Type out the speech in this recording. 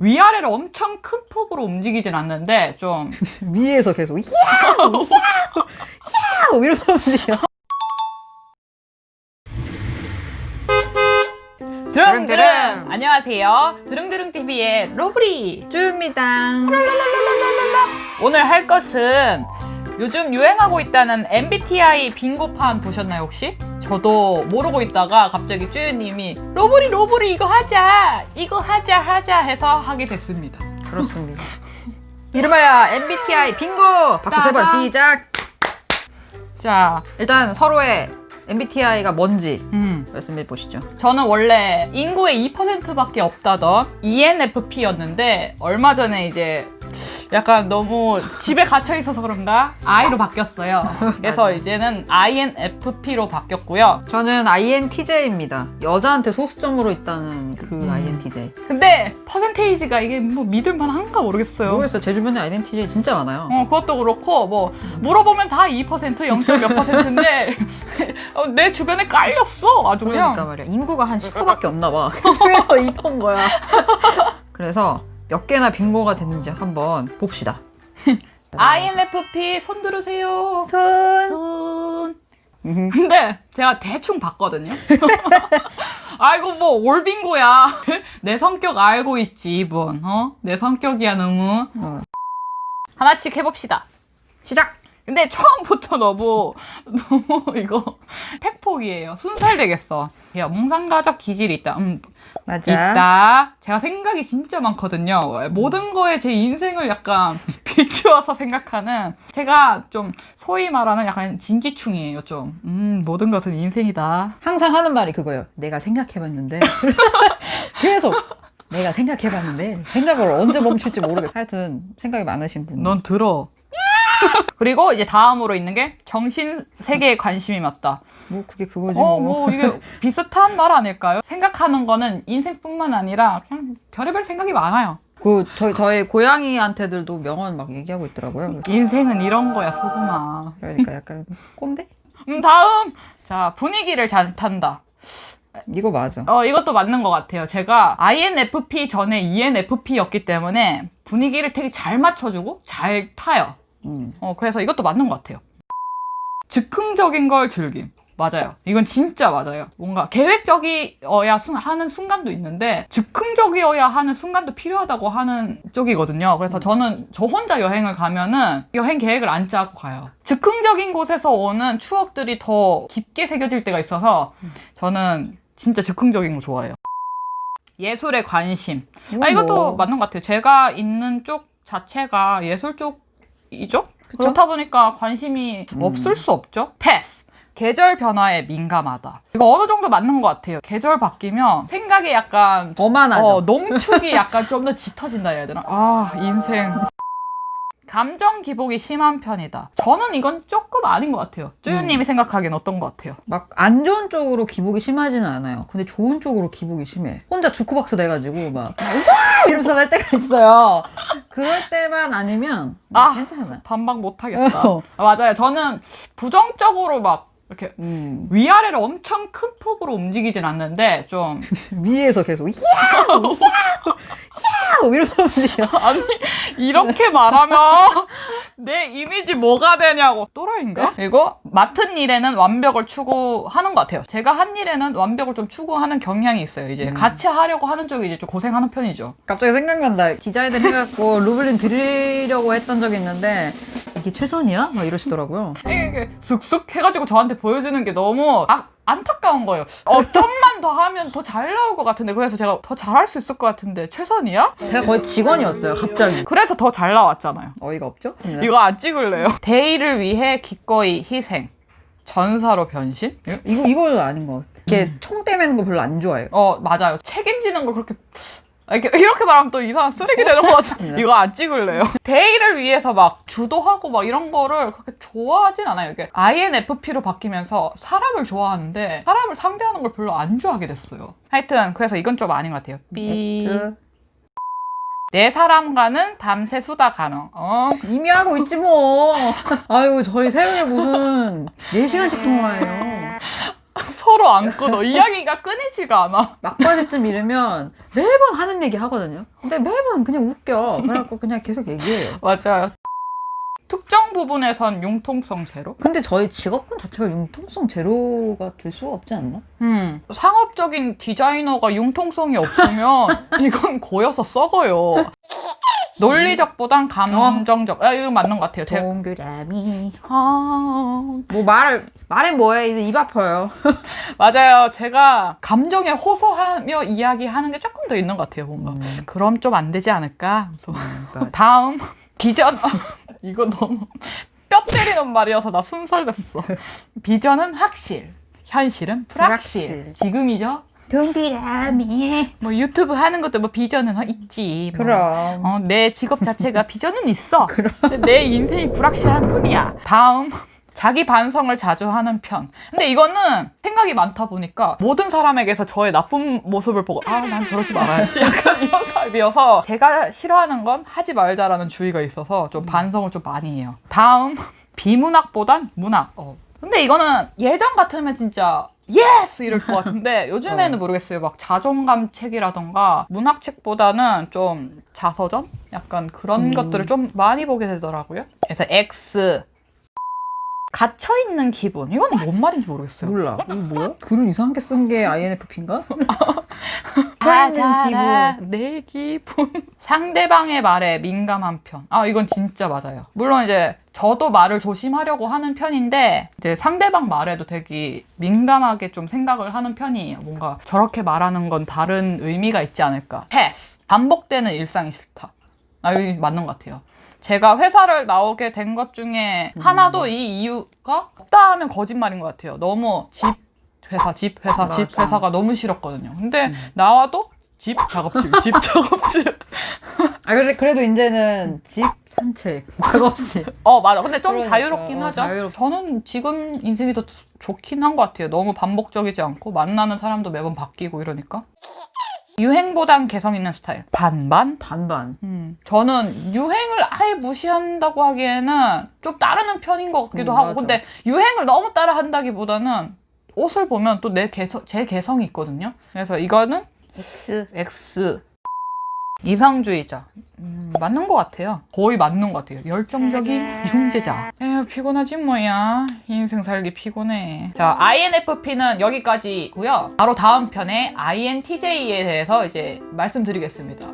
위아래를 엄청 큰 폭으로 움직이진 않는데 좀 위에서 계속 야우 야우 야우 이러면서 움직여. 드릉드릉 드릉드릉. 안녕하세요 드릉드릉 TV의 로브리 쭈입니다. 오늘 할 것은 요즘 유행하고 있다는 MBTI 빙고판 보셨나요 혹시? 저도 모르고 있다가 갑자기 쭈유님이 로브리 로브리 이거 하자 이거 하자 하자 해서 하게 됐습니다 그렇습니다. 이름하여 MBTI 빙고 박수 세 번 따단. 시작. 자 일단 서로의 MBTI가 뭔지 음. 말씀해 보시죠. 저는 원래 인구의 2%밖에 없다던 ENFP였는데 얼마 전에 이제 약간 너무 집에 갇혀 있어서 그런가 I로 바뀌었어요. 그래서 이제는 INFP로 바뀌었고요. 저는 INTJ입니다. 여자한테 소수점으로 있다는 그 음. INTJ. 근데 퍼센테이지가 이게 뭐 믿을만 한가 모르겠어요. 모르겠어요. 제 주변에 INTJ 진짜 많아요. 어, 그것도 그렇고 뭐 물어보면 다 2%, 0. 몇 퍼센트인데 어, 내 주변에 깔렸어. 아주 그냥. 그러니까 말이야. 인구가 한 10%밖에 없나 봐. 그중에서 2%인 거야. 그래서 몇 개나 빙고가 됐는지 한번 봅시다. INFP 손 들으세요. 손. 손. 음. 근데 제가 대충 봤거든요. 아이고 뭐 올빙고야. 내 성격 알고 있지 이분. 어? 내 성격이야 너무. 어. 하나씩 해봅시다. 시작. 근데 처음부터 너무 너무 이거 팩폭이에요. 순살되겠어. 야 몽상가적 기질이 있다. 음, 맞아. 있다. 제가 생각이 진짜 많거든요. 모든 거에 제 인생을 약간 비추어서 생각하는 제가 좀 소위 말하는 약간 진기충이에요. 좀 음, 모든 것은 인생이다. 항상 하는 말이 그거예요. 내가 생각해봤는데 계속 내가 생각해봤는데 생각을 언제 멈출지 모르겠어. 하여튼 생각이 많으신 분. 넌 들어. 그리고 이제 다음으로 있는 게 정신 세계에 관심이 많다. 뭐 그게 그거지 어, 뭐. 뭐 이게 비슷한 말 아닐까요? 생각하는 거는 인생뿐만 아니라 그냥 별의별 생각이 많아요. 그 저희 저희 고양이한테들도 명언 막 얘기하고 있더라고요. 인생은 이런 거야, 소금아. 그러니까 약간 꼰대? 음, 다음. 자, 분위기를 잘 탄다. 이거 맞아. 어, 이것도 맞는 것 같아요. 제가 INFP 전에 ENFP였기 때문에 분위기를 되게 잘 맞춰주고 잘 타요. 음. 어, 그래서 이것도 맞는 것 같아요. 즉흥적인 걸 즐김. 맞아요. 이건 진짜 맞아요. 뭔가 계획적이어야 순- 하는 순간도 있는데 즉흥적이어야 하는 순간도 필요하다고 하는 쪽이거든요. 그래서 저는 저 혼자 여행을 가면은 여행 계획을 안 짜고 가요. 즉흥적인 곳에서 오는 추억들이 더 깊게 새겨질 때가 있어서 저는 진짜 즉흥적인 거 좋아해요. 예술에 관심. 아, 이것도 뭐- 맞는 것 같아요. 제가 있는 쪽 자체가 예술 쪽 이죠? 그렇다 보니까 관심이 음. 없을 수 없죠? 패스. 계절 변화에 민감하다. 이거 어느 정도 맞는 것 같아요. 계절 바뀌면 생각이 약간 더 많아져. 어, 농축이 약간 좀 더 짙어진다 해야 되나? 아, 인생. 감정 기복이 심한 편이다. 저는 이건 조금 아닌 것 같아요. 쭈유님이 생각하기엔 어떤 것 같아요? 막 안 좋은 쪽으로 기복이 심하지는 않아요. 근데 좋은 쪽으로 기복이 심해. 혼자 주크박스 내가지고 막 우와! 이러면서 날 때가 있어요. 그럴 때만 아니면 아. 괜찮아. 반박 못 하겠다. 어. 아, 맞아요. 저는 부정적으로 막 이렇게 음. 위아래를 엄청 큰 폭으로 움직이진 않는데 좀 위에서 계속 야우 야우 야우 이러면서 움직여. 아니 이렇게 말하면 내 이미지 뭐가 되냐고 또라이인가? 그리고 맡은 일에는 완벽을 추구하는 것 같아요. 제가 한 일에는 완벽을 좀 추구하는 경향이 있어요. 이제 같이 하려고 하는 쪽이 이제 좀 고생하는 편이죠. 갑자기 생각난다. 디자인을 해갖고 루블린 드리려고 했던 적이 있는데 이게 최선이야? 막 이러시더라고요. 이게, 슥슥 해가지고 저한테 보여주는 게 너무 아, 안타까운 거예요. 어, 좀만 더 하면 더 잘 나올 것 같은데 그래서 제가 더 잘할 수 있을 것 같은데 최선이야? 제가 거의 직원이었어요. 갑자기. 그래서 더 잘 나왔잖아요. 어이가 없죠? 이거 안 찍을래요? 대의를 위해 기꺼이 희생. 전사로 변신? 이거 이거는 아닌 것 같아. 이렇게 총 떼매는 거 별로 안 좋아해요. 어, 맞아요. 책임지는 걸 그렇게 이렇게, 이렇게 말하면 또 이상한 쓰레기 되는 거 같아. 이거 안 찍을래요. 대의를 위해서 막 주도하고 막 이런 거를 그렇게 좋아하진 않아요. 이게 INFP로 바뀌면서 사람을 좋아하는데 사람을 상대하는 걸 별로 안 좋아하게 됐어요. 하여튼 그래서 이건 좀 아닌 것 같아요. 삐. 네 사람과는 밤새 수다 가능. 어. 이미 하고 있지 뭐. 아유 저희 새우에 무슨 4시간씩 통화해요. 서 서로 안 끊어. 이야기가 끊이지가 않아. 막바지쯤 이르면 매번 하는 얘기 하거든요. 근데 매번 그냥 웃겨. 그래갖고 그냥 계속 얘기해요. 맞아요. 특정 부분에선 융통성 제로? 근데 저희 직업군 자체가 융통성 제로가 될 수가 없지 않나? 음, 상업적인 디자이너가 융통성이 없으면 이건 고여서 썩어요. 논리적보단 감정적. 아, 이거 맞는 것 같아요. 제 동그라미. 아, 뭐 말을 말해 뭐해 이제 입 아파요. 맞아요. 제가 감정에 호소하며 이야기하는 게 조금 더 있는 것 같아요. 뭔가. 그럼 좀 안 되지 않을까? 그래서 다음 비전. 이거 너무 뼈 때리는 말이어서 나 순설됐어. 비전은 확실. 현실은 불확실. 불확실. 지금이죠. 동그라미. 뭐 유튜브 하는 것도 뭐 비전은 있지. 뭐. 그럼. 어, 내 직업 자체가 비전은 있어. 근데 내 인생이 불확실한 뿐이야. 다음. 자기 반성을 자주 하는 편. 근데 이거는 생각이 많다 보니까 모든 사람에게서 저의 나쁜 모습을 보고 아, 난 저러지 말아야지. 약간 이런 타입이어서 제가 싫어하는 건 하지 말자라는 주의가 있어서 좀 반성을 좀 많이 해요. 다음. 비문학보단 문학. 어. 근데 이거는 예전 같으면 진짜 예스 이럴 것 같은데 요즘에는 어. 모르겠어요. 막 자존감 책이라던가 문학 책보다는 좀 자서전 약간 그런 음. 것들을 좀 많이 보게 되더라고요. 그래서 X 갇혀 있는 기분 이건 뭔 말인지 모르겠어요. 몰라. 이거 뭐야? 글을 이상하게 쓴 게 INFP인가? 찾아라 내 기분 상대방의 말에 민감한 편. 아 이건 진짜 맞아요. 물론 이제 저도 말을 조심하려고 하는 편인데 이제 상대방 말에도 되게 민감하게 좀 생각을 하는 편이에요. 뭔가 저렇게 말하는 건 다른 의미가 있지 않을까. 패스. 반복되는 일상이 싫다. 아 이거 맞는 것 같아요. 제가 회사를 나오게 된 것 중에 하나도 이 이유가 없다 하면 거짓말인 것 같아요. 너무 집 회사 집 회사 집. 회사가 너무 싫었거든요. 근데 나와도 집 작업실 집 작업실 아 그래 그래도 이제는 집 산책 작업실. 어 맞아. 근데 좀 그러니까, 자유롭긴 어, 하죠. 자유롭- 저는 지금 인생이 더 좋- 좋긴 한 것 같아요. 너무 반복적이지 않고 만나는 사람도 매번 바뀌고 이러니까. 유행보단 개성 있는 스타일. 반반? 반반. 음, 저는 유행을 아예 무시한다고 하기에는 좀 따르는 편인 것 같기도 음, 하고. 맞아. 근데 유행을 너무 따라한다기보다는 옷을 보면 또 내 개성, 제 개성이 있거든요. 그래서 이거는 X. X 이상주의자. 음, 맞는 것 같아요. 거의 맞는 것 같아요. 열정적인 흉제자. 에휴 피곤하지 뭐야. 인생 살기 피곤해. 자 INFP는 여기까지고요. 바로 다음 편에 INTJ에 대해서 이제 말씀드리겠습니다